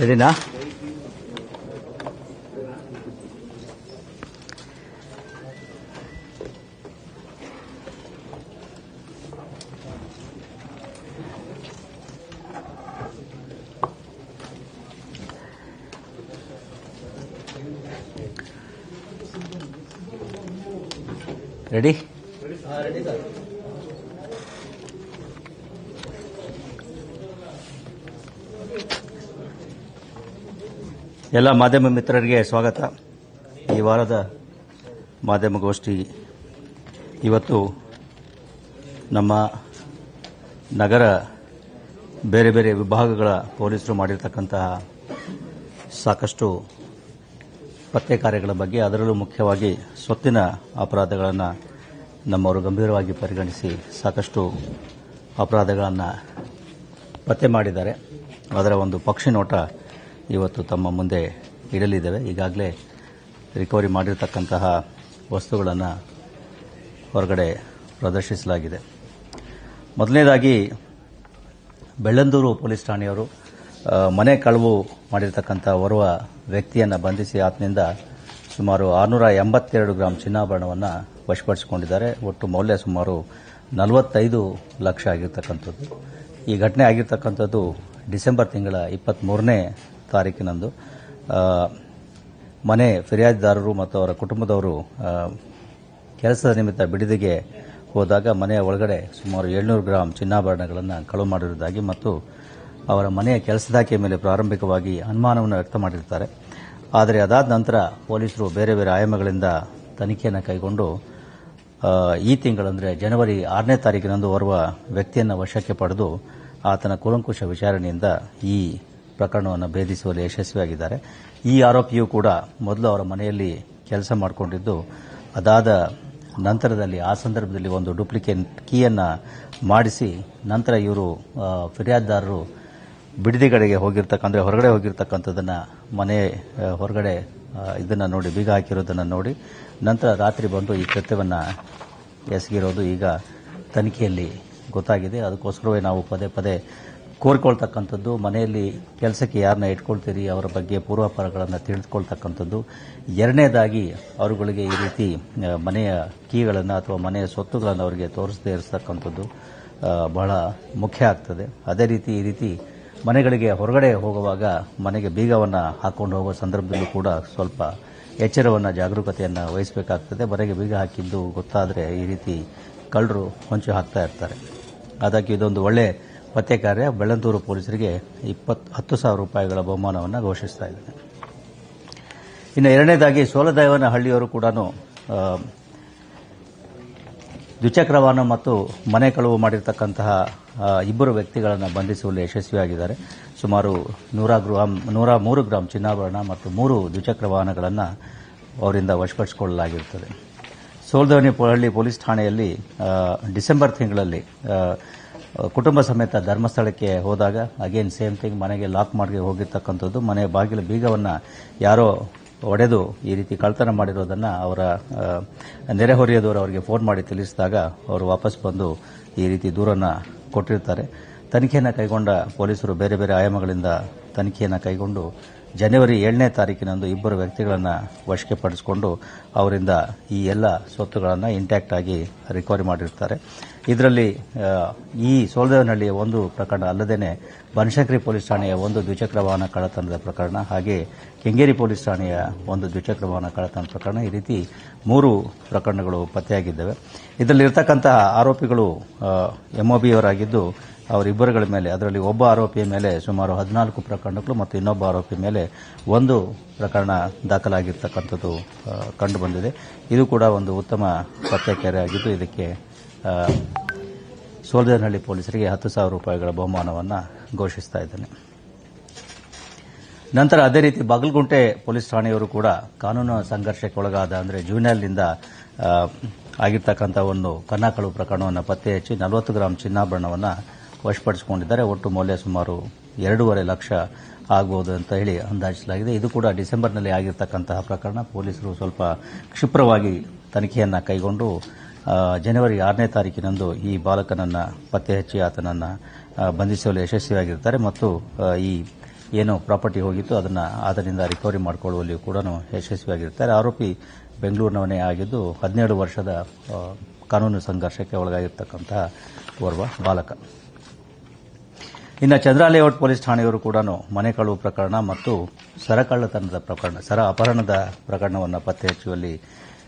ರೆಡಿನಾ ರೆಡಿ ಎಲ್ಲ ಮಾಧ್ಯಮ ಮಿತ್ರರಿಗೆ ಸ್ವಾಗತ. ಈ ವಾರದ ಮಾಧ್ಯಮಗೋಷ್ಠಿ ಇವತ್ತು ನಮ್ಮ ನಗರ ಬೇರೆ ಬೇರೆ ವಿಭಾಗಗಳ ಪೊಲೀಸರು ಮಾಡಿರ್ತಕ್ಕಂತಹ ಸಾಕಷ್ಟು ಪತ್ತೆ ಕಾರ್ಯಗಳ ಬಗ್ಗೆ ಅದರಲ್ಲೂ ಮುಖ್ಯವಾಗಿ ಸ್ವತ್ತಿನ ಅಪರಾಧಗಳನ್ನು ನಮ್ಮವರು ಗಂಭೀರವಾಗಿ ಪರಿಗಣಿಸಿ ಸಾಕಷ್ಟು ಅಪರಾಧಗಳನ್ನು ಪತ್ತೆ ಮಾಡಿದ್ದಾರೆ. ಅದರ ಒಂದು ಪಕ್ಷಿ ನೋಟ ಇವತ್ತು ತಮ್ಮ ಮುಂದೆ ಇಡಲಿದ್ದೇವೆ ಈಗಾಗಲೇ ರಿಕವರಿ ಮಾಡಿರ್ತಕ್ಕಂತಹ ವಸ್ತುಗಳನ್ನು ಹೊರಗಡೆ ಪ್ರದರ್ಶಿಸಲಾಗಿದೆ. ಮೊದಲನೇದಾಗಿ, ಬೆಳ್ಳಂದೂರು ಪೊಲೀಸ್ ಠಾಣೆಯವರು ಮನೆ ಕಳವು ಮಾಡಿರ್ತಕ್ಕಂಥ ಓರ್ವ ವ್ಯಕ್ತಿಯನ್ನು ಬಂಧಿಸಿ ಆತನಿಂದ ಸುಮಾರು ಆರುನೂರ ಎಂಬತ್ತೆರಡು ಗ್ರಾಂ ಚಿನ್ನಾಭರಣವನ್ನು ವಶಪಡಿಸಿಕೊಂಡಿದ್ದಾರೆ. ಒಟ್ಟು ಮೌಲ್ಯ ಸುಮಾರು ನಲವತ್ತೈದು ಲಕ್ಷ ಆಗಿರ್ತಕ್ಕಂಥದ್ದು. ಈ ಘಟನೆ ಆಗಿರ್ತಕ್ಕಂಥದ್ದು ಡಿಸೆಂಬರ್ ತಿಂಗಳ ಇಪ್ಪತ್ತ್ಮೂರನೇ ತಾರೀಕಿನಂದು ಮನೆ ಫಿರ್ಯಾದಿದಾರರು ಮತ್ತು ಅವರ ಕುಟುಂಬದವರು ಕೆಲಸದ ನಿಮಿತ್ತ ಬಿಡಿದಿಗೆ ಹೋದಾಗ ಮನೆಯ ಒಳಗಡೆ ಸುಮಾರು ಏಳ್ನೂರು ಗ್ರಾಂ ಚಿನ್ನಾಭರಣಗಳನ್ನು ಕಳುವು ಮಾಡಿರುವುದಾಗಿ ಮತ್ತು ಅವರ ಮನೆಯ ಕೆಲಸದಾಕೆ ಮೇಲೆ ಪ್ರಾರಂಭಿಕವಾಗಿ ಅನುಮಾನವನ್ನು ವ್ಯಕ್ತ ಮಾಡಿರ್ತಾರೆ ಆದರೆ ಅದಾದ ನಂತರ ಪೊಲೀಸರು ಬೇರೆ ಬೇರೆ ಆಯಾಮಗಳಿಂದ ತನಿಖೆಯನ್ನು ಕೈಗೊಂಡು ಈ ತಿಂಗಳಂದರೆ ಜನವರಿ ಆರನೇ ತಾರೀಕಿನಂದು ಓರ್ವ ವ್ಯಕ್ತಿಯನ್ನು ವಶಕ್ಕೆ ಪಡೆದು ಆತನ ಕೂಲಂಕುಷ ವಿಚಾರಣೆಯಿಂದ ಈ ಪ್ರಕರಣವನ್ನು ಭೇದಿಸುವಲ್ಲಿ ಯಶಸ್ವಿಯಾಗಿದ್ದಾರೆ. ಈ ಆರೋಪಿಯು ಕೂಡ ಮೊದಲು ಅವರ ಮನೆಯಲ್ಲಿ ಕೆಲಸ ಮಾಡಿಕೊಂಡಿದ್ದು, ಅದಾದ ನಂತರದಲ್ಲಿ ಆ ಸಂದರ್ಭದಲ್ಲಿ ಒಂದು ಡೂಪ್ಲಿಕೇಟ್ ಕೀಯನ್ನು ಮಾಡಿಸಿ, ನಂತರ ಇವರು ಫಿರ್ಯಾದಿದಾರರು ಬಿಡದಿಗಡೆಗೆ ಹೋಗಿರ್ತಕ್ಕಂಥ, ಹೊರಗಡೆ ಹೋಗಿರ್ತಕ್ಕಂಥದ್ದನ್ನು ಮನೆ ಹೊರಗಡೆ ಇದನ್ನು ನೋಡಿ, ಬೀಗ ಹಾಕಿರೋದನ್ನು ನೋಡಿ, ನಂತರ ರಾತ್ರಿ ಬಂದು ಈ ಕೃತ್ಯವನ್ನು ಎಸಗಿರೋದು ಈಗ ತನಿಖೆಯಲ್ಲಿ ಗೊತ್ತಾಗಿದೆ. ಅದಕ್ಕೋಸ್ಕರವೇ ನಾವು ಪದೇ ಪದೇ ಕೋರ್ಕೊಳ್ತಕ್ಕಂಥದ್ದು, ಮನೆಯಲ್ಲಿ ಕೆಲಸಕ್ಕೆ ಯಾರನ್ನ ಇಟ್ಕೊಳ್ತೀರಿ, ಅವರ ಬಗ್ಗೆ ಪೂರ್ವಾಪರಗಳನ್ನು ತಿಳಿದುಕೊಳ್ತಕ್ಕಂಥದ್ದು. ಎರಡನೇದಾಗಿ, ಅವರುಗಳಿಗೆ ಈ ರೀತಿ ಮನೆಯ ಕೀಗಳನ್ನು ಅಥವಾ ಮನೆಯ ಸ್ವತ್ತುಗಳನ್ನು ಅವರಿಗೆ ತೋರಿಸದೇ ಇರಿಸ್ತಕ್ಕಂಥದ್ದು ಬಹಳ ಮುಖ್ಯ ಆಗ್ತದೆ. ಅದೇ ರೀತಿ, ಈ ರೀತಿ ಮನೆಗಳಿಗೆ ಹೊರಗಡೆ ಹೋಗುವಾಗ ಮನೆಗೆ ಬೀಗವನ್ನು ಹಾಕ್ಕೊಂಡು ಹೋಗುವ ಸಂದರ್ಭದಲ್ಲೂ ಕೂಡ ಸ್ವಲ್ಪ ಎಚ್ಚರವನ್ನು, ಜಾಗರೂಕತೆಯನ್ನು ವಹಿಸಬೇಕಾಗ್ತದೆ. ಮನೆಗೆ ಬೀಗ ಹಾಕಿದ್ದು ಗೊತ್ತಾದರೆ ಈ ರೀತಿ ಕಳ್ಳರು ಹೊಂಚು ಹಾಕ್ತಾ ಇರ್ತಾರೆ. ಅದಕ್ಕೆ ಇದೊಂದು ಒಳ್ಳೆ ಪತ್ತೆ ಕಾರ್ಯ ಬೆಳ್ಳಂದೂರು ಪೊಲೀಸರಿಗೆ ಇಪ್ಪತ್ತು ಹತ್ತು ಸಾವಿರ ರೂಪಾಯಿಗಳ ಬಹುಮಾನವನ್ನು ಘೋಷಿಸ್ತಾ ಇದ್ದೇನೆ ಇನ್ನು ಎರಡನೇದಾಗಿ ಸೋಲದೈವನ ಹಳ್ಳಿಯವರು ಕೂಡ ದ್ವಿಚಕ್ರ ವಾಹನ ಮತ್ತು ಮನೆ ಕಳುವು ಮಾಡಿರ್ತಕ್ಕಂತಹ ಇಬ್ಬರು ವ್ಯಕ್ತಿಗಳನ್ನು ಬಂಧಿಸುವಲ್ಲಿ ಯಶಸ್ವಿಯಾಗಿದ್ದಾರೆ. ಸುಮಾರು ನೂರ ಗ್ರಾಮ್ ನೂರ ಮೂರು ಗ್ರಾಂ ಚಿನ್ನಾಭರಣ ಮತ್ತು ಮೂರು ದ್ವಿಚಕ್ರ ವಾಹನಗಳನ್ನು ಅವರಿಂದ ವಶಪಡಿಸಿಕೊಳ್ಳಲಾಗಿರುತ್ತದೆ. ಸೋಲ್ದವನಿ ಹಳ್ಳಿ ಪೊಲೀಸ್ ಠಾಣೆಯಲ್ಲಿ ಡಿಸೆಂಬರ್ ತಿಂಗಳಲ್ಲಿ ಕುಟುಂಬ ಸಮೇತ ಧರ್ಮಸ್ಥಳಕ್ಕೆ ಹೋದಾಗ ಅಗೇನ್ ಸೇಮ್ ಥಿಂಗ್ ಮನೆಗೆ ಲಾಕ್ ಮಾಡಿ ಹೋಗಿರ್ತಕ್ಕಂಥದ್ದು, ಮನೆ ಬಾಗಿಲು ಬೀಗವನ್ನು ಯಾರೋ ಒಡೆದು ಈ ರೀತಿ ಕಳ್ತನ ಮಾಡಿರೋದನ್ನು ಅವರ ನೆರೆಹೊರೆಯದವರು ಅವರಿಗೆ ಫೋನ್ ಮಾಡಿ ತಿಳಿಸಿದಾಗ ಅವರು ವಾಪಸ್ ಬಂದು ಈ ರೀತಿ ದೂರನ್ನು ಕೊಟ್ಟಿರ್ತಾರೆ. ತನಿಖೆಯನ್ನು ಕೈಗೊಂಡ ಪೊಲೀಸರು ಬೇರೆ ಬೇರೆ ಆಯಾಮಗಳಿಂದ ತನಿಖೆಯನ್ನು ಕೈಗೊಂಡು ಜನವರಿ ಏಳನೇ ತಾರೀಕಿನಂದು ಇಬ್ಬರು ವ್ಯಕ್ತಿಗಳನ್ನು ವಶಕ್ಕೆ ಪಡಿಸಿಕೊಂಡು ಅವರಿಂದ ಈ ಎಲ್ಲ ಸ್ವತ್ತುಗಳನ್ನು ಇಂಟ್ಯಾಕ್ಟ್ ಆಗಿ ರಿಕವರಿ ಮಾಡಿರ್ತಾರೆ. ಇದರಲ್ಲಿ ಈ ಸೋಲ್ದೇವನಹಳ್ಳಿಯ ಒಂದು ಪ್ರಕರಣ ಅಲ್ಲದೇ ಬನಶಂಕರಿ ಪೊಲೀಸ್ ಠಾಣೆಯ ಒಂದು ದ್ವಿಚಕ್ರ ವಾಹನ ಕಳ್ಳತನದ ಪ್ರಕರಣ, ಹಾಗೆ ಕೆಂಗೇರಿ ಪೊಲೀಸ್ ಠಾಣೆಯ ಒಂದು ದ್ವಿಚಕ್ರ ವಾಹನ ಕಳ್ಳತನ ಪ್ರಕರಣ ಈ ರೀತಿ ಮೂರು ಪ್ರಕರಣಗಳು ಪತ್ತೆಯಾಗಿದ್ದಾವೆ. ಇದರಲ್ಲಿರ್ತಕ್ಕಂತಹ ಆರೋಪಿಗಳು ಎಂಒಬಿಯವರಾಗಿದ್ದು ಅವರಿಬ್ಬರುಗಳ ಮೇಲೆ ಅದರಲ್ಲಿ ಒಬ್ಬ ಆರೋಪಿಯ ಮೇಲೆ ಸುಮಾರು ಹದಿನಾಲ್ಕು ಪ್ರಕರಣಗಳು ಮತ್ತು ಇನ್ನೊಬ್ಬ ಆರೋಪಿ ಮೇಲೆ ಒಂದು ಪ್ರಕರಣ ದಾಖಲಾಗಿರ್ತಕ್ಕಂಥದ್ದು ಕಂಡುಬಂದಿದೆ. ಇದು ಕೂಡ ಒಂದು ಉತ್ತಮ ಪತ್ತೆ ಆಗಿದ್ದು ಇದಕ್ಕೆ ಸೋಲ್ದೇನಹಳ್ಳಿ ಪೊಲೀಸರಿಗೆ ಹತ್ತು ಸಾವಿರ ರೂಪಾಯಿಗಳ ಬಹುಮಾನವನ್ನು ಘೋಷಿಸ್ತಾ ಇದ್ದೇನೆ. ನಂತರ ಅದೇ ರೀತಿ ಬಾಗಲಗುಂಟೆ ಪೊಲೀಸ್ ಠಾಣೆಯವರು ಕೂಡ ಕಾನೂನು ಸಂಘರ್ಷಕ್ಕೆ ಒಳಗಾದ ಅಂದರೆ ಜೂನಿಯರ್ನಿಂದ ಆ, ಆಗಿರ್ತಕ್ಕಂಥ ಒಂದು ಕನ್ನಾಕಳು ಪ್ರಕರಣವನ್ನು ಪತ್ತೆ ಹಚ್ಚಿ ನಲವತ್ತು ಗ್ರಾಂ ಚಿನ್ನಾಭರಣವನ್ನು ವಶಪಡಿಸಿಕೊಂಡಿದ್ದಾರೆ. ಒಟ್ಟು ಮೌಲ್ಯ ಸುಮಾರು ಎರಡೂವರೆ ಲಕ್ಷ ಆಗಬಹುದು ಅಂತ ಹೇಳಿ ಅಂದಾಜಿಸಲಾಗಿದೆ. ಇದು ಕೂಡ ಡಿಸೆಂಬರ್ನಲ್ಲಿ ಆಗಿರ್ತಕ್ಕಂತಹ ಪ್ರಕರಣ. ಪೊಲೀಸರು ಸ್ವಲ್ಪ ಕ್ಷಿಪ್ರವಾಗಿ ತನಿಖೆಯನ್ನು ಕೈಗೊಂಡು ಜನವರಿ ಆರನೇ ತಾರೀಕಿನಂದು ಈ ಬಾಲಕನನ್ನು ಪತ್ತೆ ಹಚ್ಚಿ ಆತನನ್ನು ಬಂಧಿಸಲು ಯಶಸ್ವಿಯಾಗಿರ್ತಾರೆ ಮತ್ತು ಈ ಏನು ಪ್ರಾಪರ್ಟಿ ಹೋಗಿತ್ತು, ಅದನ್ನು ಅದರಿಂದ ರಿಕವರಿ ಮಾಡಿಕೊಳ್ಳುವಲ್ಲಿಯೂ ಕೂಡ ಯಶಸ್ವಿಯಾಗಿರ್ತಾರೆ. ಆರೋಪಿ ಬೆಂಗಳೂರಿನವನೇ ಆಗಿದ್ದು, ಹದಿನೇಳು ವರ್ಷದ ಕಾನೂನು ಸಂಘರ್ಷಕ್ಕೆ ಒಳಗಾಗಿರ್ತಕ್ಕಂತಹ ಓರ್ವ ಬಾಲಕ. ಇನ್ನು ಚಂದ್ರ ಲೇಔಟ್ ಪೊಲೀಸ್ ಠಾಣೆಯವರು ಕೂಡ ಮನೆ ಕಳುವು ಪ್ರಕರಣ ಮತ್ತು ಸರ ಕಳ್ಳತನದ ಪ್ರಕರಣ, ಸರ ಅಪಹರಣದ ಪ್ರಕರಣವನ್ನು ಪತ್ತೆ ಹಚ್ಚುವಲ್ಲಿ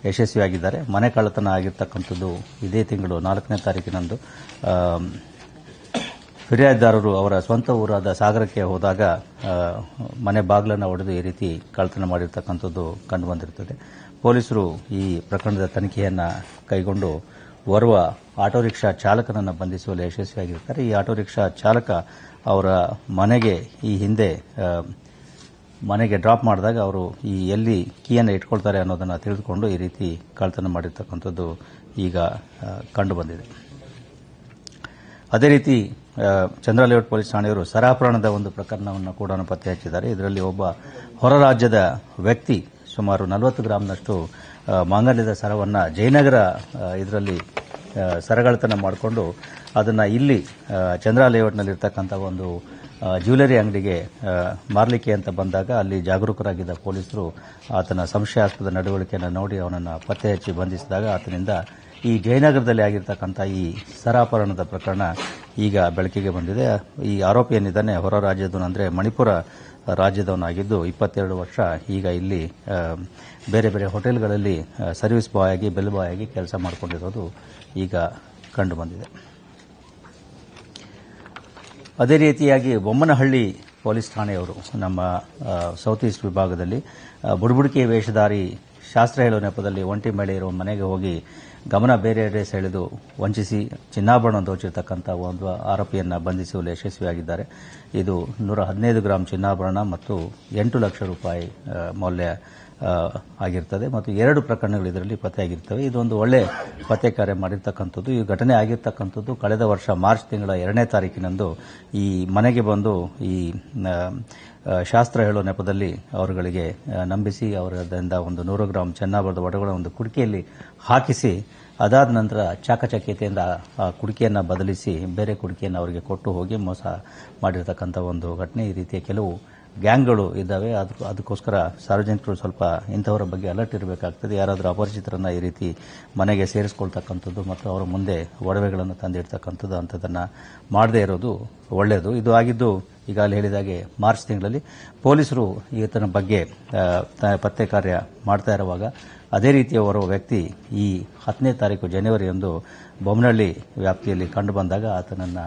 ಯಶಸ್ವಿಯಾಗಿದ್ದಾರೆ. ಮನೆ ಕಳ್ಳತನ ಆಗಿರ್ತಕ್ಕಂಥದ್ದು ಇದೇ ತಿಂಗಳು ನಾಲ್ಕನೇ ತಾರೀಕಿನಂದು. ಫಿರ್ಯಾದಿದಾರರು ಅವರ ಸ್ವಂತ ಊರಾದ ಸಾಗರಕ್ಕೆ ಹೋದಾಗ ಮನೆ ಬಾಗಿಲನ್ನು ಒಡೆದು ಈ ರೀತಿ ಕಳ್ಳತನ ಮಾಡಿರ್ತಕ್ಕಂಥದ್ದು ಕಂಡುಬಂದಿರುತ್ತದೆ ಪೊಲೀಸರು ಈ ಪ್ರಕರಣದ ತನಿಖೆಯನ್ನು ಕೈಗೊಂಡು ಓರ್ವ ಆಟೋ ರಿಕ್ಷಾ ಚಾಲಕನನ್ನು ಬಂಧಿಸುವಲ್ಲಿ ಯಶಸ್ವಿಯಾಗಿರ್ತಾರೆ. ಈ ಆಟೋ ರಿಕ್ಷಾ ಚಾಲಕ ಅವರ ಮನೆಗೆ ಈ ಹಿಂದೆ ಮನೆಗೆ ಡ್ರಾಪ್ ಮಾಡಿದಾಗ ಅವರು ಈ ಎಲ್ಲಿ ಕೀಯನ್ನು ಇಟ್ಕೊಳ್ತಾರೆ ಅನ್ನೋದನ್ನು ತಿಳಿದುಕೊಂಡು ಈ ರೀತಿ ಕಳ್ತನ ಮಾಡಿರ್ತಕ್ಕಂಥದ್ದು ಈಗ ಕಂಡುಬಂದಿದೆ ಅದೇ ರೀತಿ ಚಂದ್ರಾಲೇಔಟ್ ಚಂದ್ರ ಲೇಔಟ್ ಪೊಲೀಸ್ ಠಾಣೆಯವರು ಸರಾಪರಣದ ಒಂದು ಪ್ರಕರಣವನ್ನು ಕೂಡ ಪತ್ತೆ ಹಚ್ಚಿದ್ದಾರೆ ಇದರಲ್ಲಿ ಒಬ್ಬ ಹೊರ ರಾಜ್ಯದ ವ್ಯಕ್ತಿ ಸುಮಾರು ನಲವತ್ತು ಗ್ರಾಂನಷ್ಟು ಆ, ಮಾಂಗಲ್ಯದ ಸರವನ್ನು ಜಯನಗರ ಇದರಲ್ಲಿ ಸರಗಳತನ ಮಾಡಿಕೊಂಡು ಅದನ್ನು ಇಲ್ಲಿ ಚಂದ್ರ ಲೇಔಟ್ನಲ್ಲಿರ್ತಕ್ಕಂಥ ಒಂದು ಜ್ಯುವೆಲರಿ ಅಂಗಡಿಗೆ ಮಾರಲಿಕ್ಕೆ ಅಂತ ಬಂದಾಗ ಅಲ್ಲಿ ಜಾಗರೂಕರಾಗಿದ್ದ ಪೊಲೀಸರು ಆತನ ಸಂಶಯಾಸ್ಪದ ನಡವಳಿಕೆಯನ್ನು ನೋಡಿ ಅವನನ್ನು ಪತ್ತೆ ಹಚ್ಚಿ ಬಂಧಿಸಿದಾಗ ಆತನಿಂದ ಈ ಜಯನಗರದಲ್ಲಿ ಆಗಿರ್ತಕ್ಕಂಥ ಈ ಸರಾಪರಣದ ಪ್ರಕರಣ ಈಗ ಬೆಳಕಿಗೆ ಬಂದಿದೆ. ಈ ಆರೋಪಿ ಹೊರ ರಾಜ್ಯದವನು ಅಂದರೆ ಮಣಿಪುರ ರಾಜ್ಯದವನಾಗಿದ್ದು ಇಪ್ಪತ್ತೆರಡು ವರ್ಷ ಈಗ ಇಲ್ಲಿ ಬೇರೆ ಬೇರೆ ಹೋಟೆಲ್ಗಳಲ್ಲಿ ಸರ್ವಿಸ್ ಬಾಯ್ ಆಗಿ ಬೆಲ್ ಬಾಯ್ ಆಗಿ ಕೆಲಸ ಮಾಡಿಕೊಂಡಿರೋದು ಈಗ ಕಂಡುಬಂದಿದೆ. ಅದೇ ರೀತಿಯಾಗಿ ಬೊಮ್ಮನಹಳ್ಳಿ ಪೊಲೀಸ್ ಠಾಣೆಯವರು ನಮ್ಮ ಸೌತ್ ಈಸ್ಟ್ ವಿಭಾಗದಲ್ಲಿ ಬುಡಬುಡಿಕೆ ವೇಷಧಾರಿ ಶಾಸ್ತ್ರ ಹೇಳುವ ನೆಪದಲ್ಲಿ ಒಂಟಿ ಮಳೆ ಇರುವ ಮನೆಗೆ ಹೋಗಿ ಗಮನ ಬೇರೆಡೆ ಸೆಳೆದು ವಂಚಿಸಿ ಚಿನ್ನಾಭರಣ ದೋಚಿರತಕ್ಕಂಥ ಒಂದು ಆರೋಪಿಯನ್ನು ಬಂಧಿಸುವಲ್ಲಿ ಯಶಸ್ವಿಯಾಗಿದ್ದಾರೆ. ಇದು ನೂರ ಹದಿನೈದು ಗ್ರಾಂ ಚಿನ್ನಾಭರಣ ಮತ್ತು ಎಂಟು ಲಕ್ಷ ರೂಪಾಯಿ ಮೌಲ್ಯ ಆಗಿರ್ತದೆ. ಮತ್ತು ಎರಡು ಪ್ರಕರಣಗಳು ಇದರಲ್ಲಿ ಪತ್ತೆಯಾಗಿರ್ತವೆ. ಇದೊಂದು ಒಳ್ಳೆ ಪತ್ತೆ ಕಾರ್ಯ ಮಾಡಿರ್ತಕ್ಕಂಥದ್ದು. ಈ ಘಟನೆ ಆಗಿರ್ತಕ್ಕಂಥದ್ದು ಕಳೆದ ವರ್ಷ ಮಾರ್ಚ್ ತಿಂಗಳ ಎರಡನೇ ತಾರೀಕಿನಂದು ಈ ಮನೆಗೆ ಬಂದು ಈ ಶಾಸ್ತ್ರ ಹೇಳೋ ನೆಪದಲ್ಲಿ ಅವರುಗಳಿಗೆ ನಂಬಿಸಿ ಅವರದಿಂದ ಒಂದು ನೂರು ಗ್ರಾಂ ಚೆನ್ನಾಬರದ ಒಡಗಳ ಒಂದು ಕುಡಿಕೆಯಲ್ಲಿ ಹಾಕಿಸಿ, ಅದಾದ ನಂತರ ಚಾಕಚಕ್ಯತೆಯಿಂದ ಆ ಕುಡಿಕೆಯನ್ನು ಬದಲಿಸಿ ಬೇರೆ ಕುಡಿಕೆಯನ್ನು ಅವರಿಗೆ ಕೊಟ್ಟು ಹೋಗಿ ಮೋಸ ಮಾಡಿರತಕ್ಕಂಥ ಒಂದು ಘಟನೆ. ಈ ರೀತಿಯ ಕೆಲವು ಗ್ಯಾಂಗ್ಗಳು ಇದ್ದಾವೆ. ಅದು ಅದಕ್ಕೋಸ್ಕರ ಸಾರ್ವಜನಿಕರು ಸ್ವಲ್ಪ ಇಂಥವರ ಬಗ್ಗೆ ಅಲರ್ಟ್ ಇರಬೇಕಾಗ್ತದೆ. ಯಾರಾದರೂ ಅಪರಿಚಿತರನ್ನ ಈ ರೀತಿ ಮನೆಗೆ ಸೇರಿಸ್ಕೊಳ್ತಕ್ಕಂಥದ್ದು ಮತ್ತು ಅವರ ಮುಂದೆ ಒಡವೆಗಳನ್ನು ತಂದಿಡ್ತಕ್ಕಂಥದ್ದು ಅಂಥದ್ದನ್ನು ಮಾಡದೇ ಇರೋದು ಒಳ್ಳೆಯದು ಇದು ಆಗಿದ್ದು ಈಗಾಗಲೇ ಹೇಳಿದಾಗೆ ಮಾರ್ಚ್ ತಿಂಗಳಲ್ಲಿ ಪೊಲೀಸರು ಈತನ ಬಗ್ಗೆ ಪತ್ತೆ ಕಾರ್ಯ ಮಾಡ್ತಾ ಇರುವಾಗ ಅದೇ ರೀತಿಯ ಓರ್ವ ವ್ಯಕ್ತಿ ಈ ಹತ್ತನೇ ತಾರೀಕು ಜನವರಿಯಂದು ಬೊಮ್ಮನಹಳ್ಳಿ ವ್ಯಾಪ್ತಿಯಲ್ಲಿ ಕಂಡುಬಂದಾಗ ಆತನನ್ನು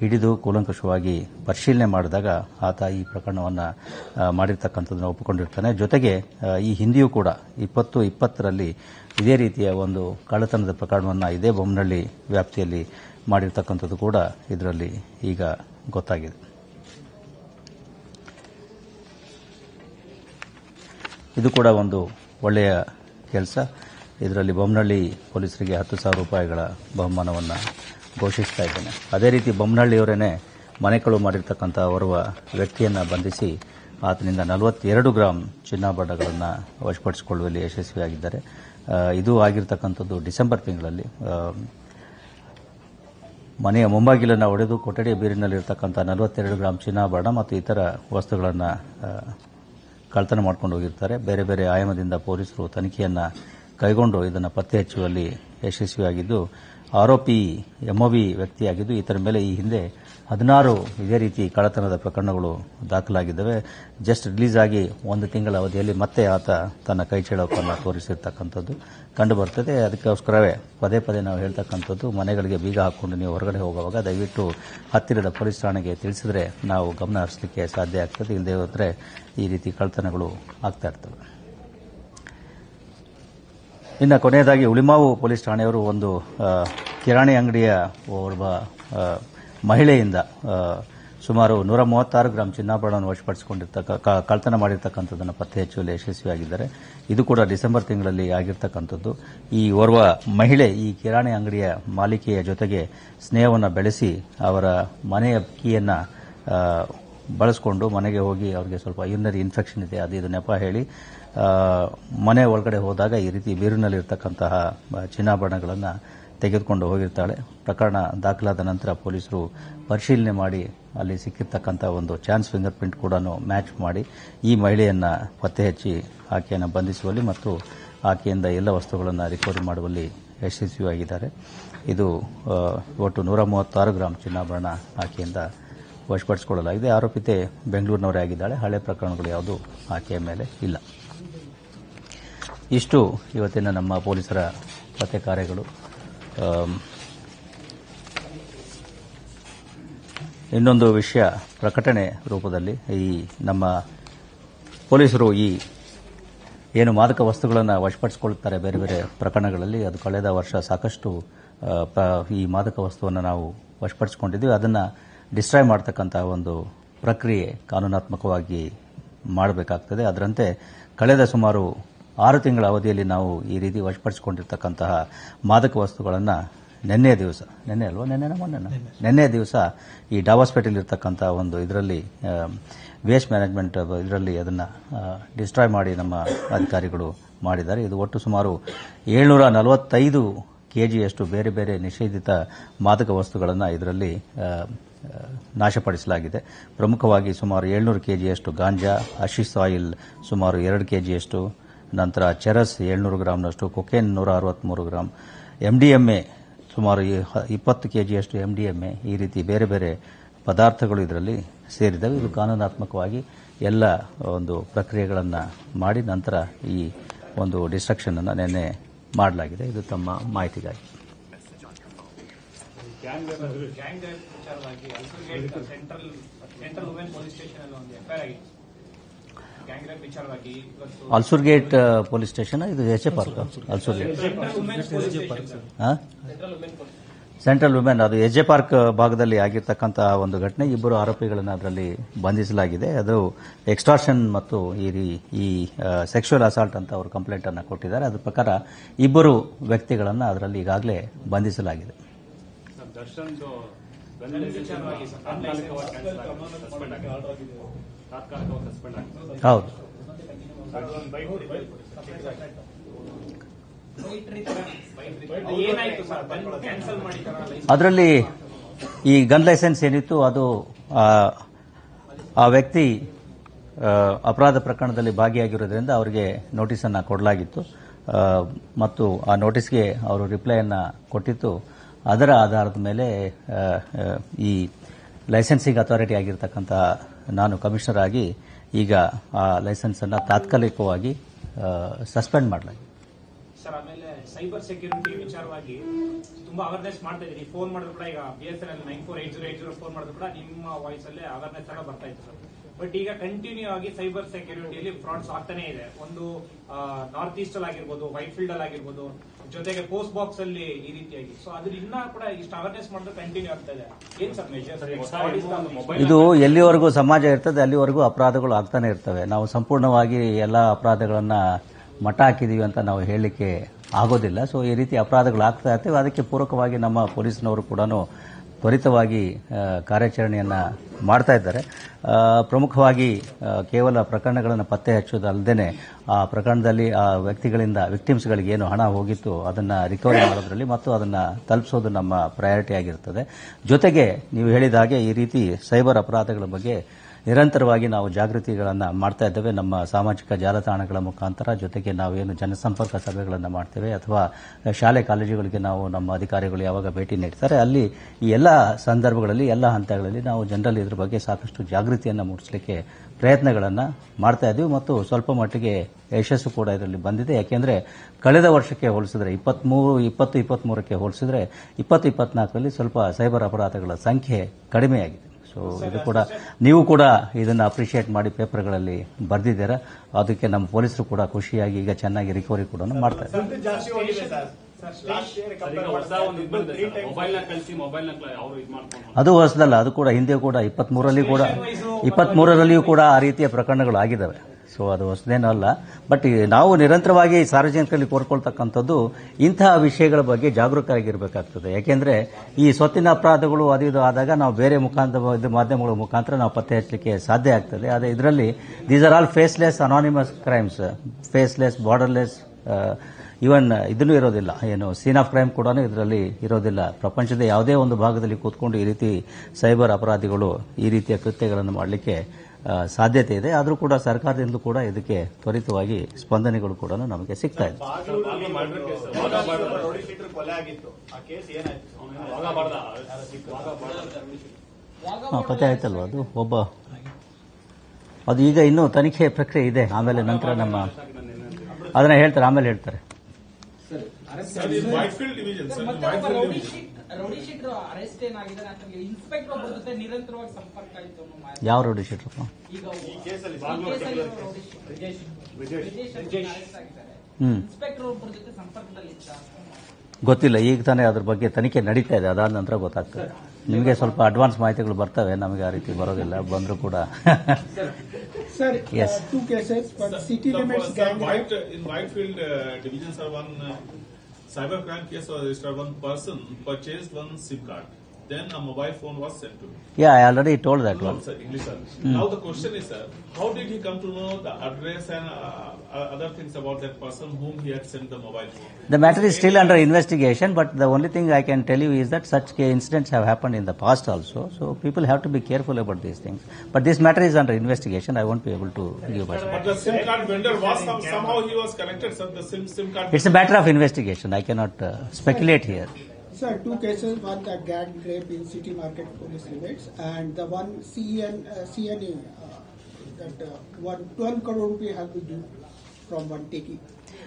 ಹಿಡಿದು ಕೂಲಂಕಷವಾಗಿ ಪರಿಶೀಲನೆ ಮಾಡಿದಾಗ ಆತ ಈ ಪ್ರಕರಣವನ್ನು ಮಾಡಿರ್ತಕ್ಕಂಥದ್ದನ್ನು ಒಪ್ಪಿಕೊಂಡಿರ್ತಾನೆ. ಜೊತೆಗೆ ಈ ಹಿಂದೆಯೂ ಕೂಡ ಇಪ್ಪತ್ತು ಇಪ್ಪತ್ತರಲ್ಲಿ ಇದೇ ರೀತಿಯ ಒಂದು ಕಳ್ಳತನದ ಪ್ರಕರಣವನ್ನು ಇದೇ ಬೊಮ್ಮನಹಳ್ಳಿ ವ್ಯಾಪ್ತಿಯಲ್ಲಿ ಮಾಡಿರ್ತಕ್ಕಂಥದ್ದು ಕೂಡ ಇದರಲ್ಲಿ ಈಗ ಗೊತ್ತಾಗಿದೆ. ಇದು ಕೂಡ ಒಂದು ಒಳ್ಳೆಯ ಕೆಲಸ. ಇದರಲ್ಲಿ ಬೊಮ್ಮನಹಳ್ಳಿ ಪೊಲೀಸರಿಗೆ ಹತ್ತು ಸಾವಿರ ರೂಪಾಯಿಗಳ ಬಹುಮಾನವನ್ನು ಘೋಷಿಸ್ತಾ ಇದ್ದೇನೆ. ಅದೇ ರೀತಿ ಬೊಮ್ಮನಹಳ್ಳಿಯವರೇನೆ ಮನೆಕಳು ಮಾಡಿರ್ತಕ್ಕಂಥ ಓರ್ವ ವ್ಯಕ್ತಿಯನ್ನು ಬಂಧಿಸಿ ಆತನಿಂದ ನಲವತ್ತೆರಡು ಗ್ರಾಂ ಚಿನ್ನಾಭರಣಗಳನ್ನು ವಶಪಡಿಸಿಕೊಳ್ಳುವಲ್ಲಿ ಯಶಸ್ವಿಯಾಗಿದ್ದಾರೆ. ಇದು ಆಗಿರ್ತಕ್ಕಂಥದ್ದು ಡಿಸೆಂಬರ್ ತಿಂಗಳಲ್ಲಿ. ಮನೆಯ ಮುಂಬಾಗಿಲನ್ನು ಒಡೆದು ಕೊಠಡಿಯ ಬೀರಿನಲ್ಲಿರ್ತಕ್ಕಂಥ ನಲವತ್ತೆರಡು ಗ್ರಾಮ್ ಚಿನ್ನಾಭರಣ ಮತ್ತು ಇತರ ವಸ್ತುಗಳನ್ನು ಕಳ್ತನ ಮಾಡ್ಕೊಂಡು ಹೋಗಿರ್ತಾರೆ. ಬೇರೆ ಬೇರೆ ಆಯಾಮದಿಂದ ಪೊಲೀಸರು ತನಿಖೆಯನ್ನು ಕೈಗೊಂಡು ಇದನ್ನು ಪತ್ತೆ ಹಚ್ಚುವಲ್ಲಿ ಯಶಸ್ವಿಯಾಗಿದ್ದು ಆರೋಪಿ ಎಂಒಬಿ ವ್ಯಕ್ತಿಯಾಗಿದ್ದು ಇತರ ಮೇಲೆ ಈ ಹಿಂದೆ ಹದಿನಾರು ಇದೇ ರೀತಿ ಕಳ್ಳತನದ ಪ್ರಕರಣಗಳು ದಾಖಲಾಗಿದ್ದಾವೆ. ಜಸ್ಟ್ ರಿಲೀಸ್ ಆಗಿ ಒಂದು ತಿಂಗಳ ಅವಧಿಯಲ್ಲಿ ಮತ್ತೆ ಆತ ತನ್ನ ಕೈ ತೋರಿಸಿರ್ತಕ್ಕಂಥದ್ದು ಕಂಡುಬರ್ತದೆ ಅದಕ್ಕೋಸ್ಕರವೇ ಪದೇ ಪದೇ ನಾವು ಹೇಳ್ತಕ್ಕಂಥದ್ದು, ಮನೆಗಳಿಗೆ ಬೀಗ ಹಾಕ್ಕೊಂಡು ನೀವು ಹೊರಗಡೆ ಹೋಗುವಾಗ ದಯವಿಟ್ಟು ಹತ್ತಿರದ ಪೊಲೀಸ್ ಠಾಣೆಗೆ ತಿಳಿಸಿದ್ರೆ ನಾವು ಗಮನ ಹರಿಸಲಿಕ್ಕೆ ಸಾಧ್ಯ ಆಗ್ತದೆ. ಇಲ್ಲದೆ ಹೋದರೆ ಈ ರೀತಿ ಕಳ್ಳತನಗಳು ಆಗ್ತಾ ಇರ್ತವೆ. ಇನ್ನು ಕೊನೆಯದಾಗಿ ಉಳಿಮಾವು ಪೊಲೀಸ್ ಠಾಣೆಯವರು ಒಂದು ಕಿರಾಣಿ ಅಂಗಡಿಯ ಒಬ್ಬ ಮಹಿಳೆಯಿಂದ ಸುಮಾರು ನೂರ ಮೂವತ್ತಾರು ಗ್ರಾಂ ಚಿನ್ನಾಭರಣವನ್ನು ವಶಪಡಿಸಿಕೊಂಡಿರ್ತಕ್ಕ ಕಳ್ತನ ಮಾಡಿರ್ತಕ್ಕಂಥದ್ದನ್ನು ಪತ್ತೆ ಹಚ್ಚುವಲ್ಲಿ ಯಶಸ್ವಿಯಾಗಿದ್ದಾರೆ. ಇದು ಕೂಡ ಡಿಸೆಂಬರ್ ತಿಂಗಳಲ್ಲಿ ಆಗಿರ್ತಕ್ಕಂಥದ್ದು. ಈ ಓರ್ವ ಮಹಿಳೆ ಈ ಕಿರಾಣಿ ಅಂಗಡಿಯ ಮಾಲಿಕೆಯ ಜೊತೆಗೆ ಸ್ನೇಹವನ್ನು ಬೆಳೆಸಿ ಅವರ ಮನೆಯ ಕೀಯನ್ನು ಬಳಸ್ಕೊಂಡು ಮನೆಗೆ ಹೋಗಿ ಅವ್ರಿಗೆ ಸ್ವಲ್ಪ ಯೂರಿನರಿ ಇನ್ಫೆಕ್ಷನ್ ಇದೆ, ಅದು ಇದು ನೆಪ ಹೇಳಿ ಮನೆ ಒಳಗಡೆ ಹೋದಾಗ ಈ ರೀತಿ ಬೀರಿನಲ್ಲಿರ್ತಕ್ಕಂತಹ ಚಿನ್ನಾಭರಣಗಳನ್ನು ತೆಗೆದುಕೊಂಡು ಹೋಗಿರ್ತಾಳೆ. ಪ್ರಕರಣ ದಾಖಲಾದ ನಂತರ ಪೊಲೀಸರು ಪರಿಶೀಲನೆ ಮಾಡಿ, ಅಲ್ಲಿ ಸಿಕ್ಕಿರ್ತಕ್ಕಂಥ ಒಂದು ಚಾನ್ಸ್ ಫಿಂಗರ್ ಪ್ರಿಂಟ್ ಕೂಡ ಮ್ಯಾಚ್ ಮಾಡಿ, ಈ ಮಹಿಳೆಯನ್ನು ಪತ್ತೆ ಹಚ್ಚಿ ಆಕೆಯನ್ನು ಬಂಧಿಸುವಲ್ಲಿ ಮತ್ತು ಆಕೆಯಿಂದ ಎಲ್ಲ ವಸ್ತುಗಳನ್ನು ರಿಕವರಿ ಮಾಡುವಲ್ಲಿ ಯಶಸ್ವಿಯಾಗಿದ್ದಾರೆ. ಇದು ಒಟ್ಟು ನೂರ ಮೂವತ್ತಾರು ಗ್ರಾಂ ಚಿನ್ನಾಭರಣ ಆಕೆಯಿಂದ ವಶಪಡಿಸಿಕೊಳ್ಳಲಾಗಿದೆ ಆರೋಪಿತೆ ಬೆಂಗಳೂರಿನವರೇ ಆಗಿದ್ದಾಳೆ. ಹಳೆ ಪ್ರಕರಣಗಳು ಯಾವುದು ಆಕೆಯ ಮೇಲೆ ಇಲ್ಲ. ಇಷ್ಟು ಇವತ್ತಿನ ನಮ್ಮ ಪೊಲೀಸರ ಪತ್ತೆ ಕಾರ್ಯಗಳು. ಇನ್ನೊಂದು ವಿಷಯ ಪ್ರಕಟಣೆ ರೂಪದಲ್ಲಿ ಈ ನಮ್ಮ ಪೊಲೀಸರು ಈ ಏನು ಮಾದಕ ವಸ್ತುಗಳನ್ನು ವಶಪಡಿಸಿಕೊಳ್ಳುತ್ತಾರೆ ಬೇರೆ ಬೇರೆ ಪ್ರಕರಣಗಳಲ್ಲಿ ಅದು ಕಳೆದ ವರ್ಷ ಸಾಕಷ್ಟು ಈ ಮಾದಕ ವಸ್ತುವನ್ನು ನಾವು ವಶಪಡಿಸಿಕೊಂಡಿದ್ದೀವಿ ಅದನ್ನು ಡಿಸ್ಟ್ರಾಯ್ ಮಾಡ್ತಕ್ಕಂಥ ಒಂದು ಪ್ರಕ್ರಿಯೆ ಕಾನೂನಾತ್ಮಕವಾಗಿ ಮಾಡಬೇಕಾಗ್ತದೆ. ಅದರಂತೆ ಕಳೆದ ಸುಮಾರು ಆರು ತಿಂಗಳ ಅವಧಿಯಲ್ಲಿ ನಾವು ಈ ರೀತಿ ವಶಪಡಿಸಿಕೊಂಡಿರ್ತಕ್ಕಂತಹ ಮಾದಕ ವಸ್ತುಗಳನ್ನು ನಿನ್ನೆ ದಿವಸ ನಿನ್ನೆ ಅಲ್ವಾ? ನಿನ್ನೆನ ಮೊನ್ನೆನ? ನಿನ್ನೆ. ದಿವಸ ಈ ಡಾವಾಸ್ಪೇಟೆಲ್ ಇರ್ತಕ್ಕಂಥ ಒಂದು ಇದರಲ್ಲಿ ವೇಸ್ಟ್ ಮ್ಯಾನೇಜ್ಮೆಂಟ್ ಇದರಲ್ಲಿ ಅದನ್ನು ಡಿಸ್ಟ್ರಾಯ್ ಮಾಡಿ ನಮ್ಮ ಅಧಿಕಾರಿಗಳು ಮಾಡಿದ್ದಾರೆ. ಇದು ಒಟ್ಟು ಸುಮಾರು ಏಳ್ನೂರ ನಲವತ್ತೈದು ಕೆ ಜಿಯಷ್ಟು ಬೇರೆ ಬೇರೆ ನಿಷೇಧಿತ ಮಾದಕ ವಸ್ತುಗಳನ್ನು ಇದರಲ್ಲಿ ನಾಶಪಡಿಸಲಾಗಿದೆ. ಪ್ರಮುಖವಾಗಿ ಸುಮಾರು ಏಳ್ನೂರು ಕೆ ಜಿಯಷ್ಟು ಗಾಂಜಾ ಹಶಿಸ್ ಆಯಿಲ್ ಸುಮಾರು ಎರಡು ಕೆ ಜಿಯಷ್ಟು ನಂತರ ಚೆರಸ್ ಏಳ್ನೂರು ಗ್ರಾಮ್ನಷ್ಟು ಕೊಕೇನ್ ನೂರ ಅರವತ್ತ್ಮೂರು gram M D M A ಸುಮಾರು ಇಪ್ಪತ್ತು ಕೆ ಜಿಯಷ್ಟು ಎಂ ಡಿ ಎಂ ಎ ಈ ರೀತಿ ಬೇರೆ ಬೇರೆ ಪದಾರ್ಥಗಳು ಇದರಲ್ಲಿ ಸೇರಿದ್ದಾವೆ ಇದು ಕಾನೂನಾತ್ಮಕವಾಗಿ ಎಲ್ಲ ಒಂದು ಪ್ರಕ್ರಿಯೆಗಳನ್ನು ಮಾಡಿ ನಂತರ ಈ ಒಂದು ಡಿಸ್ಟ್ರಕ್ಷನನ್ನು ನಿನ್ನೆ ಮಾಡಲಾಗಿದೆ. ಇದು ತಮ್ಮ ಮಾಹಿತಿಗಾಗಿ. ಅಲ್ಸೂರ್ ಗೇಟ್ ಪೊಲೀಸ್ ಸ್ಟೇಷನ್ ಇದು H A park Ulsoor gate central police station ಹಾ? ಸೆಂಟ್ರಲ್ ವುಮೆನ್ ಅದು ಎಜೆ ಪಾರ್ಕ್ ಭಾಗದಲ್ಲಿ ಆಗಿರ್ತಕ್ಕಂಥ ಒಂದು ಘಟನೆ. ಇಬ್ಬರು ಆರೋಪಿಗಳನ್ನು ಅದರಲ್ಲಿ ಬಂಧಿಸಲಾಗಿದೆ. ಅದು ಎಕ್ಸ್ಟಾರ್ಷನ್ ಮತ್ತು ಈ ರೀ- ಈ ಸೆಕ್ಷುವಲ್ ಅಸಾಲ್ಟ್ ಅಂತ ಅವರು ಕಂಪ್ಲೇಂಟ್ ಅನ್ನು ಕೊಟ್ಟಿದ್ದಾರೆ. ಅದರ ಪ್ರಕಾರ ಇಬ್ಬರು ವ್ಯಕ್ತಿಗಳನ್ನು ಅದರಲ್ಲಿ ಈಗಾಗಲೇ ಬಂಧಿಸಲಾಗಿದೆ. ದರ್ಶನ್ದು ಗನ್ ವಿಚಾರವಾಗಿ ಸರ್. ತಾತ್ಕಾಲಿಕವಾಗಿ ಕ್ಯಾನ್ಸಲ್ ಆಗಿದೆ ಸಸ್ಪೆಂಡ್ ಆಗಿದೆ ತಾತ್ಕಾಲಿಕವಾಗಿ ಸಸ್ಪೆಂಡ್ ಆಗಿದೆ ಹೌದು. ಏನಾಯ್ತು ಸರ್? ಬಂದು ಕ್ಯಾನ್ಸಲ್ ಮಾಡಿದಾರ ಅದರಲ್ಲಿ ಈ ಗನ್ ಲೈಸೆನ್ಸ್ ಏನಿತ್ತು ಅದು ಆ, ವ್ಯಕ್ತಿ ಅಪರಾಧ ಪ್ರಕರಣದಲ್ಲಿ ಭಾಗಿಯಾಗಿರೋದ್ರಿಂದ ಅವರಿಗೆ ನೋಟಿಸನ್ನು ಕೊಡಲಾಗಿತ್ತು. ಮತ್ತು ಆ ನೋಟಿಸ್ಗೆ ಅವರು ರಿಪ್ಲೈಯನ್ನು ಕೊಟ್ಟಿತ್ತು. ಅದರ ಆಧಾರದ ಮೇಲೆ ಈ ಲೈಸೆನ್ಸಿಂಗ್ ಅಥಾರಿಟಿ ಆಗಿರ್ತಕ್ಕಂಥ ನಾನು ಕಮಿಷನರ್ ಆಗಿ ಈಗ ಆ ಲೈಸೆನ್ಸನ್ನು ತಾತ್ಕಾಲಿಕವಾಗಿ ಸಸ್ಪೆಂಡ್ ಮಾಡಲಾಗಿದೆ. ಸರ್, ಆಮೇಲೆ ಸೈಬರ್ ಸೆಕ್ಯೂರಿಟಿ ವಿಚಾರವಾಗಿ ತುಂಬಾ ಅವೇರ್ನೆಸ್ ಮಾಡ್ತಾ ಇದೀರಿ ಫೋನ್ ಮಾಡಿದ್ರು ಕೂಡ ಈಗ B S N L nine four eight zero eight zero phone ಮಾಡಿದ್ರು ಕೂಡ ನಿಮ್ಮ ವಾಯ್ಸ್ ಅಲ್ಲೇ ಅವೇರ್ನೆಸ್ ಎಲ್ಲ ಬರ್ತಾ ಇತ್ತು ಸರ್. ಬಟ್ ಈಗ ಕಂಟಿನ್ಯೂ ಆಗಿ ಸೈಬರ್ ಸೆಕ್ಯೂರಿಟಿಯಲ್ಲಿ ಫ್ರಾಡ್ಸ್ ಆಗ್ತಾನೆ ಇದೆ. ಒಂದು ನಾರ್ತ್ ಈಸ್ಟ್ ಅಲ್ಲಿ ಆಗಿರ್ಬೋದು ವೈಟ್ ಫೀಲ್ಡ್ ಅಲ್ಲಿ ಆಗಿರ್ಬೋದು ಜೊತೆಗೆ ಪೋಸ್ಟ್ ಬಾಕ್ಸ್ ಅಲ್ಲಿ ಈ ರೀತಿಯಾಗಿ. ಸೊ ಅದ್ರ ಇನ್ನ ಕೂಡ ಇಷ್ಟು ಅವೇರ್ನೆಸ್ ಮಾಡಿದ್ರೆ ಕಂಟಿನ್ಯೂ ಆಗ್ತಾ ಇದೆ. ಏನ್ ಸರ್ ಮೆಷರ್ ಮೊಬೈಲ್ ಇದು ಎಲ್ಲಿವರೆಗೂ ಸಮಾಜ ಇರ್ತದೆ ಅಲ್ಲಿವರೆಗೂ ಅಪರಾಧಗಳು ಆಗ್ತಾನೆ ಇರ್ತವೆ. ನಾವು ಸಂಪೂರ್ಣವಾಗಿ ಎಲ್ಲ ಅಪರಾಧಗಳನ್ನ ಮಠ ಹಾಕಿದೀವಿ ಅಂತ ನಾವು ಹೇಳಲಿಕ್ಕೆ ಆಗೋದಿಲ್ಲ. ಸೊ ಈ ರೀತಿ ಅಪರಾಧಗಳು ಆಗ್ತಾ ಇರ್ತವೆ. ಅದಕ್ಕೆ ಪೂರಕವಾಗಿ ನಮ್ಮ ಪೊಲೀಸ್ನವರು ಕೂಡ ತ್ವರಿತವಾಗಿ ಕಾರ್ಯಾಚರಣೆಯನ್ನು ಮಾಡ್ತಾ ಇದ್ದಾರೆ. ಪ್ರಮುಖವಾಗಿ ಕೇವಲ ಪ್ರಕರಣಗಳನ್ನು ಪತ್ತೆ ಹಚ್ಚೋದಲ್ಲದೆ ಆ ಪ್ರಕರಣದಲ್ಲಿ, ಆ, ವ್ಯಕ್ತಿಗಳಿಂದ, ವಿಕ್ಟಿಮ್ಸ್ಗಳಿಗೆ ಏನು ಹಣ ಹೋಗಿತ್ತು ಅದನ್ನು ರಿಕವರಿ ಮಾಡೋದರಲ್ಲಿ ಮತ್ತು ಅದನ್ನು ತಲುಪಿಸೋದು ನಮ್ಮ ಪ್ರಯಾರಿಟಿ ಆಗಿರ್ತದೆ. ಜೊತೆಗೆ, ನೀವು ಹೇಳಿದ ಹಾಗೆ ಈ ರೀತಿ ಸೈಬರ್ ಅಪರಾಧಗಳ ಬಗ್ಗೆ ನಿರಂತರವಾಗಿ ನಾವು ಜಾಗೃತಿಗಳನ್ನು ಮಾಡ್ತಾ ಇದ್ದೇವೆ. ನಮ್ಮ ಸಾಮಾಜಿಕ ಜಾಲತಾಣಗಳ ಮುಖಾಂತರ ಜೊತೆಗೆ ನಾವೇನು ಜನಸಂಪರ್ಕ ಸಭೆಗಳನ್ನು ಮಾಡ್ತೇವೆ ಅಥವಾ ಶಾಲೆ, ಕಾಲೇಜುಗಳಿಗೆ ನಾವು ನಮ್ಮ ಅಧಿಕಾರಿಗಳು ಯಾವಾಗ ಭೇಟಿ ನೀಡ್ತಾರೆ, ಅಲ್ಲಿ ಈ ಎಲ್ಲ ಸಂದರ್ಭಗಳಲ್ಲಿ, ಎಲ್ಲ ಹಂತಗಳಲ್ಲಿ ನಾವು ಜನರಲ್ಲಿ ಇದ್ರ ಬಗ್ಗೆ ಸಾಕಷ್ಟು ಜಾಗೃತಿಯನ್ನು ಮೂಡಿಸಲಿಕ್ಕೆ ಪ್ರಯತ್ನಗಳನ್ನು ಮಾಡ್ತಾ ಇದ್ದೀವಿ. ಮತ್ತು ಸ್ವಲ್ಪ ಮಟ್ಟಿಗೆ ಯಶಸ್ಸು ಕೂಡ ಇದರಲ್ಲಿ ಬಂದಿದೆ. ಯಾಕೆಂದರೆ ಕಳೆದ ವರ್ಷಕ್ಕೆ ಹೋಲಿಸಿದ್ರೆ ಇಪ್ಪತ್ತ್ಮೂರು ಇಪ್ಪತ್ತು ಇಪ್ಪತ್ತ್ಮೂರಕ್ಕೆ ಹೋಲಿಸಿದ್ರೆ ಇಪ್ಪತ್ತು, ಇಪ್ಪತ್ನಾಲ್ಕರಲ್ಲಿ ಸ್ವಲ್ಪ ಸೈಬರ್ ಅಪರಾಧಗಳ ಸಂಖ್ಯೆ ಕಡಿಮೆಯಾಗಿದೆ. ಸೊ ಇದು ಕೂಡ ನೀವು ಕೂಡ ಇದನ್ನು ಅಪ್ರಿಷಿಯೇಟ್ ಮಾಡಿ ಪೇಪರ್ಗಳಲ್ಲಿ ಬರೆದಿದ್ದೀರಾ. ಅದಕ್ಕೆ ನಮ್ಮ ಪೊಲೀಸರು ಕೂಡ ಖುಷಿಯಾಗಿ ಈಗ ಚೆನ್ನಾಗಿ ರಿಕವರಿ ಕೂಡ ಮಾಡ್ತಾರೆ. ಅದು ಹೊಸದಲ್ಲ ಅದು ಕೂಡ ಹಿಂದೆ ಕೂಡ ಇಪ್ಪತ್ಮೂರರಲ್ಲಿ ಕೂಡ ಇಪ್ಪತ್ಮೂರರಲ್ಲಿಯೂ ಕೂಡ ಆ ರೀತಿಯ ಪ್ರಕರಣಗಳು ಆಗಿದ್ದಾವೆ. ಸೊ ಅದು ಹೊಸದೇನಲ್ಲ ಬಟ್ ನಾವು ನಿರಂತರವಾಗಿ ಸಾರ್ವಜನಿಕರಲ್ಲಿ ಕೋರ್ಕೊಳ್ತಕ್ಕಂಥದ್ದು ಇಂತಹ ವಿಷಯಗಳ ಬಗ್ಗೆ ಜಾಗರೂಕರಾಗಿರಬೇಕಾಗ್ತದೆ. ಯಾಕೆಂದ್ರೆ ಈ ಸ್ವತ್ತಿನ ಅಪರಾಧಗಳು ಅದು ಇದು ಆದಾಗ ನಾವು ಬೇರೆ ಮುಖಾಂತರ ಮಾಧ್ಯಮಗಳ ಮುಖಾಂತರ ನಾವು ಪತ್ತೆ ಹಚ್ಚಲಿಕ್ಕೆ ಸಾಧ್ಯ ಆಗ್ತದೆ. ಆದರೆ ಇದರಲ್ಲಿ these are all faceless anonymous crimes faceless borderless even ಇದನ್ನು ಇರೋದಿಲ್ಲ. ಏನು ಸೀನ್ ಆಫ್ ಕ್ರೈಮ್ ಕೂಡ ಇದರಲ್ಲಿ ಇರೋದಿಲ್ಲ. ಪ್ರಪಂಚದ ಯಾವುದೇ ಒಂದು ಭಾಗದಲ್ಲಿ ಕೂತ್ಕೊಂಡು ಈ ರೀತಿ ಸೈಬರ್ ಅಪರಾಧಿಗಳು ಈ ರೀತಿಯ ಕೃತ್ಯಗಳನ್ನು ಮಾಡಲಿಕ್ಕೆ ಸಾಧ್ಯತೆ ಇದೆ. ಆದರೂ ಕೂಡ ಸರ್ಕಾರದಿಂದ ಕೂಡ ಇದಕ್ಕೆ ತ್ವರಿತವಾಗಿ ಸ್ಪಂದನೆಗಳು ಕೂಡ ನಮಗೆ ಸಿಗ್ತಾ ಇದೆ. ಪತ್ತೆ ಆಯ್ತಲ್ವ ಅದು? ಒಬ್ಬ ಅದು ಈಗ ಇನ್ನೂ ತನಿಖೆ ಪ್ರಕ್ರಿಯೆ ಇದೆ. ಆಮೇಲೆ ನಂತರ ನಮ್ಮ ಅದನ್ನ ಹೇಳ್ತಾರೆ, ಆಮೇಲೆ ಹೇಳ್ತಾರೆ. ರೌಡಿ ಶೀಟರ್ ಅರೆಸ್ಟ್ ಏನಾಗಿದ್ದಾರೆ ಅಂತ ಇನ್ಸ್ಪೆಕ್ಟರ್ ಒಬ್ಬರ ಜೊತೆ ನಿರಂತರವಾಗಿ ಸಂಪರ್ಕ ಇತ್ತು ಅನ್ನೋ ಮಾಹಿತಿ. ಯಾವ ರೌಡಿ ಶೀಟ್ರಪ್ಪ ಈಗ ಈ ಕೇಸಲ್ಲಿ ರೌಡಿ ಶೀಟರ್. ವಿಜೇಶ್ ವಿಜೇಶ್ ಆಗಿದ್ದಾರೆ. ಇನ್ಸ್ಪೆಕ್ಟರ್ ಒಬ್ಬರ ಜೊತೆ ಸಂಪರ್ಕದಲ್ಲಿ ಇದ್ದ ಗೊತ್ತಿಲ್ಲ ಈಗ ತಾನೇ ಅದ್ರ ಬಗ್ಗೆ ತನಿಖೆ ನಡೀತಾ ಇದೆ ಅದಾದ ನಂತರ ಗೊತ್ತಾಗ್ತದೆ. ನಿಮಗೆ ಸ್ವಲ್ಪ ಅಡ್ವಾನ್ಸ್ ಮಾಹಿತಿಗಳು ಬರ್ತವೆ ನಮಗೆ ಆ ರೀತಿ ಬರೋದಿಲ್ಲ ಬಂದರೂ ಕೂಡ. Sir, Yes. uh, two cases, but city limits gang rape. In Whitefield uh, division, sir, one uh, cyber crime case was registered. One person purchased one SIM card. Then a mobile phone was sent to me. Yeah, I already told that no, one. Sir, English, sir. Mm. Now the question is, sir, how did he come to know the address and uh, uh other things about that person whom he had sent the mobile phone? The matter is still under investigation, but the only thing I can tell you is that such incidents have happened in the past also. So people have to be careful about these things. But this matter is under investigation. I won't be able to give. But much. the SIM card vendor was some, somehow he was connected, sir. The SIM, SIM card. It's a matter of investigation. I cannot uh, speculate here. Sir, two cases, one the gang rape in city market police limits and the one CN, uh, CNA, uh, that uh, one 12 crore rupee have been due from one taking.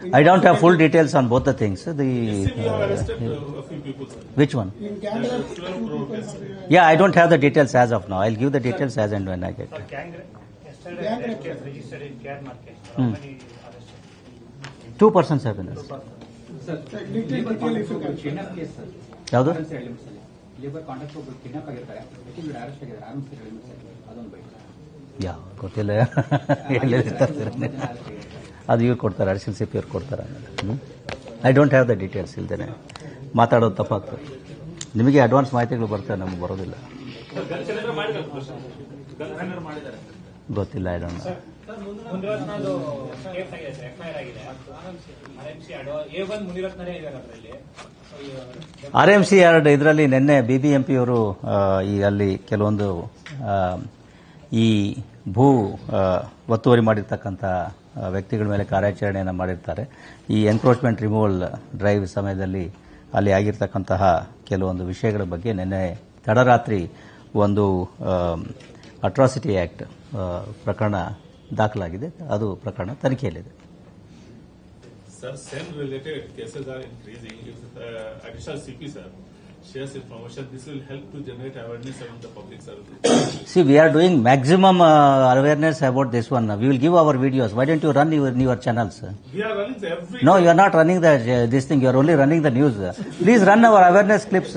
In I don't have full details on both the things. The SIM, we have uh, arrested uh, a few people, sir. which one? In gang rape, two 12 crore people case. have, uh, Yeah, I don't have the details as of now. I'll give the details as and when I get. it. Gang rape. registered in care market. Hmm. Two persons have been arrested. ಯಾವುದು? ಯಾವ ಗೊತ್ತಿಲ್ಲ. ಅದು ಇವ್ರು ಕೊಡ್ತಾರೆ additional C P ಅವ್ರು ಕೊಡ್ತಾರೆ I don't have the details ಇಲ್ದೇನೆ. ಮಾತಾಡೋದು ತಪ್ಪಾಗ್ತದೆ. ನಿಮಗೆ ಅಡ್ವಾನ್ಸ್ ಮಾಹಿತಿಗಳು ಬರ್ತವೆ ನಮ್ಗೆ ಬರೋದಿಲ್ಲ. ಗೊತ್ತಿಲ್ಲ ಐ ಡೋಂಟ್ ಮುನಿರತ್ನದು ಕೇಸ್ ಆಗಿದೆ ಸರ್ ಎಫ್ಐಆರ್ ಆಗಿದೆ. R M C A one ಮುನಿರತ್ನರೇ ಇದ್ದಾರೆ ಅದರಲ್ಲಿ. ಆರ್ ಎಂ ಎರಡು, ಇದರಲ್ಲಿ ನಿನ್ನೆ ಬಿ ಬಿ ಎಂ ಪಿಯವರು ಈ ಅಲ್ಲಿ ಕೆಲವೊಂದು ಈ ಭೂ ಒತ್ತುವರಿ ಮಾಡಿರ್ತಕ್ಕಂಥ ವ್ಯಕ್ತಿಗಳ ಮೇಲೆ ಕಾರ್ಯಾಚರಣೆಯನ್ನು ಮಾಡಿರ್ತಾರೆ. ಈ ಎನ್ಕ್ರೋಚ್ಮೆಂಟ್ ರಿಮೂವಲ್ ಡ್ರೈವ್ ಸಮಯದಲ್ಲಿ ಅಲ್ಲಿ ಆಗಿರ್ತಕ್ಕಂತಹ ಕೆಲವೊಂದು ವಿಷಯಗಳ ಬಗ್ಗೆ ನಿನ್ನೆ ತಡರಾತ್ರಿ ಒಂದು ಅಟ್ರಾಸಿಟಿ ಆ್ಯಕ್ಟ್ ಪ್ರಕರಣ ದಾಖಲಾಗಿದೆ ಅದು ಪ್ರಕರಣ ತನಿಖೆಯಲ್ಲಿದೆ Sir, SEN related cases are increasing. If uh, additional CP, sir, shares information, this will help to generate awareness among the public services. See, we are doing maximum uh, awareness about this one. We will give our videos. Why don't you run your, your channels? We are running the every. No, you are not running the uh, this thing. You are only running the news. Please run our awareness clips.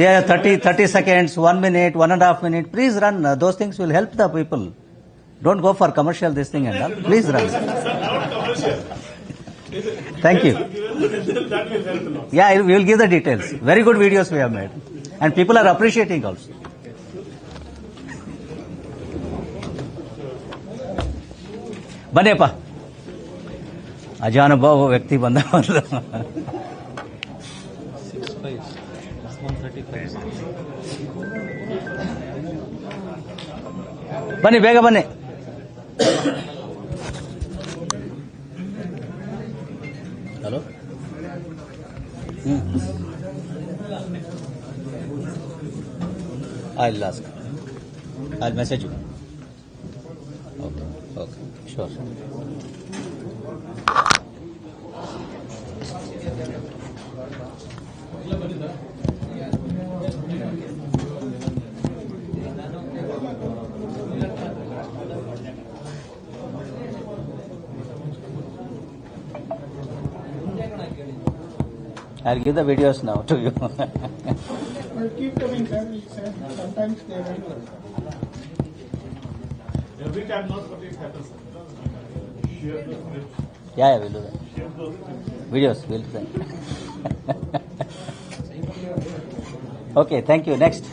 They are 30, 30 seconds, one minute, one and a half minute. Please run. Uh, Those things will help the people. Don't go for commercial this thing and all. Please run. Not commercial. Thank you. that will help a lot. Yeah, I- we will give the details. Very good videos we have made. And people are appreciating also. ಬನ್ನಿಯಪ್ಪ ಅಜಾನುಭಾವ ವ್ಯಕ್ತಿ ಬಂದ ಮೊದಲು ಬನ್ನಿ ಬೇಗ ಬನ್ನಿ I'll ask. I'll message you. Okay, okay, sure. I'll give the videos now to you. Well, keep coming, sir. We said Sometimes they will. Every time not, but it happens. Share those clips. Yeah, yeah, we'll do that. Share those clips. Videos, we'll do that. okay, thank you. Next.